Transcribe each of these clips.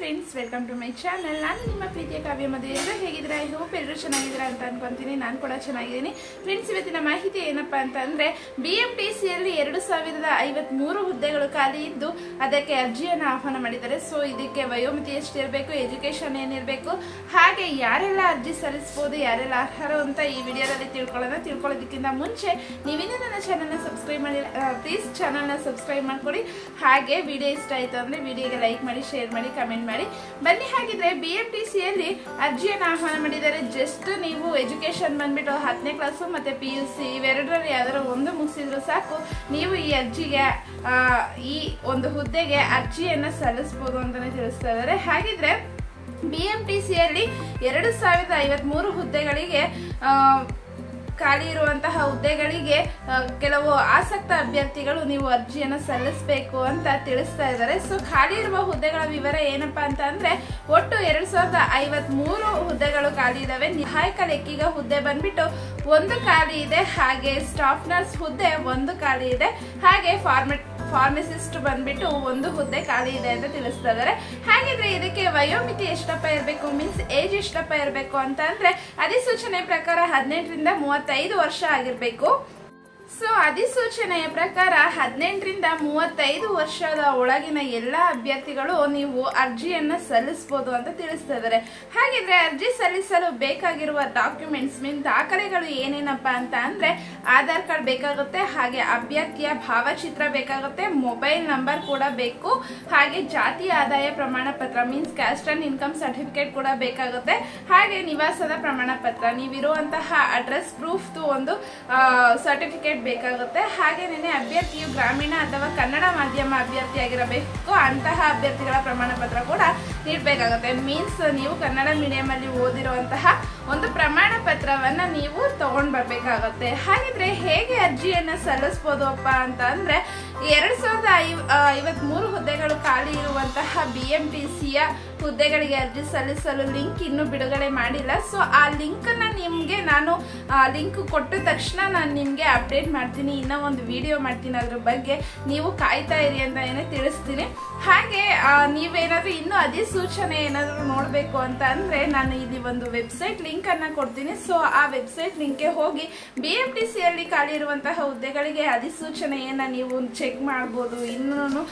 Friends welcome to my channel ನಾನು ನಿಮ್ಮ ಪ್ರೀತಿಯ ಕಾವ್ಯ ಮದುವೆ ಎಲ್ಲರೂ ಹೇಗಿದ್ದೀರಾ? ಐ ಹೋಪ್ ಎಲ್ಲರೂ ಚೆನ್ನಾಗಿದ್ದೀರಾ ಅಂತ ಅನ್ಕೊಂತೀನಿ. ನಾನು ಕೂಡ ಚೆನ್ನಾಗಿದ್ದೀನಿ. ಫ್ರೆಂಡ್ಸ್ ಇವತ್ತಿನ ಮಾಹಿತಿ ಏನಪ್ಪಾ ಅಂತ ಅಂದರೆ ಬಿ ಎಂ ಟಿ ಸಿಯಲ್ಲಿ ಎರಡು ಸಾವಿರದ ಐವತ್ಮೂರು ಹುದ್ದೆಗಳು ಖಾಲಿ ಇದ್ದು, ಅದಕ್ಕೆ ಅರ್ಜಿಯನ್ನು ಆಹ್ವಾನ ಮಾಡಿದ್ದಾರೆ. ಸೊ ಇದಕ್ಕೆ ವಯೋಮಿತಿ ಎಷ್ಟಿರಬೇಕು ಎಜುಕೇಷನ್ ಏನಿರಬೇಕು ಹಾಗೆ ಯಾರೆಲ್ಲ ಅರ್ಜಿ ಸಲ್ಲಿಸ್ಬೋದು, ಯಾರೆಲ್ಲ ಅರ್ಹರು ಅಂತ ಈ ವಿಡಿಯೋದಲ್ಲಿ ತಿಳ್ಕೊಳ್ಳೋಣ. ತಿಳ್ಕೊಳ್ಳೋದಕ್ಕಿಂತ ಮುಂಚೆ, ನೀವಿನ್ನೂ ನನ್ನ ಚಾನಲ್ನ ಸಬ್ಸ್ಕ್ರೈಬ್ ಮಾಡಿ ಪ್ಲೀಸ್ ಚಾನಲ್ನ ಸಬ್ಸ್ಕ್ರೈಬ್ ಮಾಡಿಕೊಡಿ ಹಾಗೆ ವಿಡಿಯೋ ಇಷ್ಟ ಆಯಿತು ಅಂದರೆ ವಿಡಿಯೋಗೆ ಲೈಕ್ ಮಾಡಿ ಶೇರ್ ಮಾಡಿ ಕಮೆಂಟ್ ಬನ್ನಿ, ಹಾಗಿದ್ರೆ ಬಿ ಎಂ ಟಿ ಸಿಯಲ್ಲಿ ಅರ್ಜಿಯನ್ನು ಆಹ್ವಾನ ಮಾಡಿದ್ದಾರೆ. ಜಸ್ಟ್ ನೀವು ಎಜುಕೇಶನ್ ಬಂದ್ಬಿಟ್ಟು ಹತ್ತನೇ ಕ್ಲಾಸು ಮತ್ತು ಪಿ ಯು ಸಿ ಇವೆರಡರಲ್ಲಿ ಯಾವ್ದಾರು ಒಂದು ಮುಗಿಸಿದ್ರು ಸಾಕು. ನೀವು ಈ ಅರ್ಜಿಗೆ ಈ ಒಂದು ಹುದ್ದೆಗೆ ಅರ್ಜಿಯನ್ನು ಸಲ್ಲಿಸ್ಬೋದು ಅಂತಲೇ ತಿಳಿಸ್ತಾ ಇದ್ದಾರೆ. ಹಾಗಿದ್ರೆ ಬಿ ಎಂ ಟಿ ಸಿಯಲ್ಲಿ ಎರಡು ಸಾವಿರದ ಐವತ್ತ್ಮೂರು ಹುದ್ದೆಗಳಿಗೆ ಖಾಲಿ ಇರುವಂತಹ ಹುದ್ದೆಗಳಿಗೆ ಕೆಲವು ಆಸಕ್ತ ಅಭ್ಯರ್ಥಿಗಳು ನೀವು ಅರ್ಜಿಯನ್ನು ಸಲ್ಲಿಸಬೇಕು ಅಂತ ತಿಳಿಸ್ತಾ ಇದ್ದಾರೆ. ಸೊ ಖಾಲಿ ಇರುವ ಹುದ್ದೆಗಳ ವಿವರ ಏನಪ್ಪಾ ಅಂತ ಅಂದ್ರೆ, ಒಟ್ಟು ಎರಡ್ ಸಾವಿರದ ಐವತ್ ಮೂರು ಹುದ್ದೆಗಳು ಖಾಲಿ ಇದಾವೆ. ನಿಹಾಯಕ ಲೆಕ್ಕಿಗ ಹುದ್ದೆ ಬಂದ್ಬಿಟ್ಟು ಒಂದು ಖಾಲಿ ಇದೆ, ಹಾಗೆ ಸ್ಟಾಫ್ ನರ್ಸ್ ಹುದ್ದೆ ಒಂದು ಖಾಲಿ ಇದೆ, ಹಾಗೆ ಫಾರ್ಮೆಟ್ ಫಾರ್ಮಸಿಸ್ಟ್ ಬಂದ್ಬಿಟ್ಟು ಒಂದು ಹುದ್ದೆ ಖಾಲಿ ಇದೆ ಅಂತ ತಿಳಿಸ್ತಾ ಇದ್ದಾರೆ. ಹಾಗಿದ್ರೆ ಇದಕ್ಕೆ ವಯೋಮಿತಿ ಎಷ್ಟಪ್ಪ ಇರಬೇಕು ಮೀನ್ಸ್ ಏಜ್ ಎಷ್ಟಪ್ಪ ಇರಬೇಕು ಅಂತ ಅಂದ್ರೆ, ಅಧಿಸೂಚನೆ ಪ್ರಕಾರ ಹದಿನೆಂಟರಿಂದ ಮೂವತ್ತೈದು ವರ್ಷ ಆಗಿರ್ಬೇಕು. ಸೊ ಅಧಿಸೂಚನೆಯ ಪ್ರಕಾರ ಹದಿನೆಂಟರಿಂದ ಮೂವತ್ತೈದು ವರ್ಷದ ಒಳಗಿನ ಎಲ್ಲ ಅಭ್ಯರ್ಥಿಗಳು ನೀವು ಅರ್ಜಿಯನ್ನು ಸಲ್ಲಿಸಬಹುದು ಅಂತ ತಿಳಿಸ್ತಾ ಇದ್ದಾರೆ. ಹಾಗಿದ್ರೆ ಅರ್ಜಿ ಸಲ್ಲಿಸಲು ಬೇಕಾಗಿರುವ ಡಾಕ್ಯುಮೆಂಟ್ಸ್ ಮೀನ್ ದಾಖಲೆಗಳು ಏನೇನಪ್ಪ ಅಂತ ಅಂದ್ರೆ ಆಧಾರ್ ಕಾರ್ಡ್ ಬೇಕಾಗುತ್ತೆ, ಹಾಗೆ ಅಭ್ಯರ್ಥಿಯ ಭಾವಚಿತ್ರ ಬೇಕಾಗುತ್ತೆ, ಮೊಬೈಲ್ ನಂಬರ್ ಕೂಡ ಬೇಕು, ಹಾಗೆ ಜಾತಿ ಆದಾಯ ಪ್ರಮಾಣ ಪತ್ರ means caste and income certificate ಕೂಡ ಬೇಕಾಗುತ್ತೆ, ಹಾಗೆ ನಿವಾಸದ ಪ್ರಮಾಣ ಪತ್ರ ನೀವಿರುವಂತಹ ಅಡ್ರೆಸ್ ಪ್ರೂಫ್ ಒಂದು ಸರ್ಟಿಫಿಕೇಟ್ ಬೇಕಾಗುತ್ತೆ. ಹಾಗೇನೆ ಅಭ್ಯರ್ಥಿಯು ಗ್ರಾಮೀಣ ಅಥವಾ ಕನ್ನಡ ಮಾಧ್ಯಮ ಅಭ್ಯರ್ಥಿಯಾಗಿರಬೇಕು ಅಂತಹ ಅಭ್ಯರ್ಥಿಗಳ ಪ್ರಮಾಣ ಪತ್ರ ಕೂಡ ನೀಡಬೇಕಾಗುತ್ತೆ ಮೀನ್ಸ್ ನೀವು ಕನ್ನಡ ಮೀಡಿಯಂ ಅಲ್ಲಿ ಓದಿರುವಂತಹ ಒಂದು ಪ್ರಮಾಣ ಪತ್ರವನ್ನ ನೀವು ತಗೊಂಡ್ ಬರ್ಬೇಕಾಗತ್ತೆ. ಹಾಗಿದ್ರೆ ಹೇಗೆ ಅರ್ಜಿಯನ್ನು ಸಲ್ಲಿಸಬಹುದು ಅಪ್ಪ ಅಂತ ಅಂದರೆ, ಎರಡು ಸಾವಿರದ ಐ ಐವತ್ ಮೂರು ಹುದ್ದೆಗಳು ಖಾಲಿ ಇರುವಂತಹ ಬಿ ಎಂ ಟಿ ಸಿಯ ಹುದ್ದೆಗಳಿಗೆ ಅರ್ಜಿ ಸಲ್ಲಿಸಲು ಲಿಂಕ್ ಇನ್ನೂ ಬಿಡುಗಡೆ ಮಾಡಿಲ್ಲ. ಸೊ ಆ ಲಿಂಕ್ ನಿಮಗೆ ನಾನು ಲಿಂಕ್ ಕೊಟ್ಟ ತಕ್ಷಣ ನಾನು ನಿಮಗೆ ಅಪ್ಡೇಟ್ ಮಾಡ್ತೀನಿ. ಇನ್ನೂ ಒಂದು ವಿಡಿಯೋ ಮಾಡ್ತೀನಿ. ಅದ್ರ ಬಗ್ಗೆ ನೀವು ಕಾಯ್ತಾ ಇರಿ ಅಂತ ಏನೇ ತಿಳಿಸ್ತೀನಿ. ಹಾಗೆ ನೀವೇನಾದ್ರೂ ಇನ್ನೂ ಅಧಿಸೂಚನೆ ಏನಾದರೂ ನೋಡಬೇಕು ಅಂತ ಅಂದರೆ ನಾನು ಇಲ್ಲಿ ಒಂದು ವೆಬ್ಸೈಟ್ ಲಿಂಕ್ ಅನ್ನ ಕೊಡ್ತೀನಿ. ಸೊ ಆ ವೆಬ್ಸೈಟ್ ಲಿಂಕ್ಗೆ ಹೋಗಿ ಬಿ ಎಂ ಟಿ ಸಿಯಲ್ಲಿ ಖಾಲಿ ಇರುವಂತಹ ಹುದ್ದೆಗಳಿಗೆ ಅಧಿಸೂಚನೆಯನ್ನು ನೀವು ಚೆಕ್ ಮಾಡ್ಬೋದು. ಇನ್ನೂ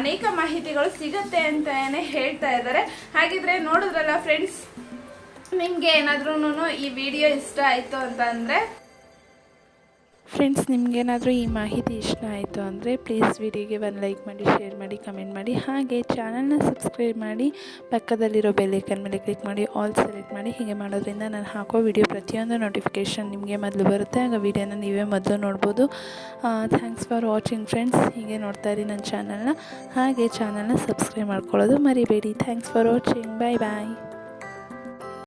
ಅನೇಕ ಮಾಹಿತಿಗಳು ಸಿಗುತ್ತೆ ಅಂತ ಹೇಳ್ತಾ ಇದ್ದಾರೆ. ಹಾಗಿದ್ರೆ ನೋಡಿದ್ರಲ್ಲ ಫ್ರೆಂಡ್ಸ್ ನಿಮಗೆ ಏನಾದ್ರೂ ಈ ವಿಡಿಯೋ ಇಷ್ಟ ಆಯ್ತು ಅಂತ ಅಂದ್ರೆ ಫ್ರೆಂಡ್ಸ್ ನಿಮಗೇನಾದರೂ ಈ ಮಾಹಿತಿ ಇಷ್ಟ ಆಯಿತು ಅಂದರೆ ಪ್ಲೀಸ್ ವಿಡಿಯೋಗೆ ಒಂದು ಲೈಕ್ ಮಾಡಿ ಶೇರ್ ಮಾಡಿ ಕಮೆಂಟ್ ಮಾಡಿ. ಹಾಗೆ ಚಾನಲ್ನ ಸಬ್ಸ್ಕ್ರೈಬ್ ಮಾಡಿ, ಪಕ್ಕದಲ್ಲಿರೋ ಬೆಲ್ಲೈಕನ್ ಮೇಲೆ ಕ್ಲಿಕ್ ಮಾಡಿ ಆಲ್ ಸೆಲೆಕ್ಟ್ ಮಾಡಿ. ಹೀಗೆ ಮಾಡೋದ್ರಿಂದ ನಾನು ಹಾಕೋ ವಿಡಿಯೋ ಪ್ರತಿಯೊಂದು ನೋಟಿಫಿಕೇಷನ್ ನಿಮಗೆ ಮೊದಲು ಬರುತ್ತೆ. ಆಗ ವಿಡಿಯೋನ ನೀವೇ ಮೊದಲು ನೋಡ್ಬೋದು. ಥ್ಯಾಂಕ್ಸ್ ಫಾರ್ ವಾಚಿಂಗ್ ಫ್ರೆಂಡ್ಸ್ ಹೀಗೆ ನೋಡ್ತಾ ಇರಿ ನನ್ನ ಚಾನಲ್ನ ಹಾಗೆ ಚಾನಲ್ನ ಸಬ್ಸ್ಕ್ರೈಬ್ ಮಾಡ್ಕೊಳ್ಳೋದು ಮರಿಬೇಡಿ. Thanks for watching bye bye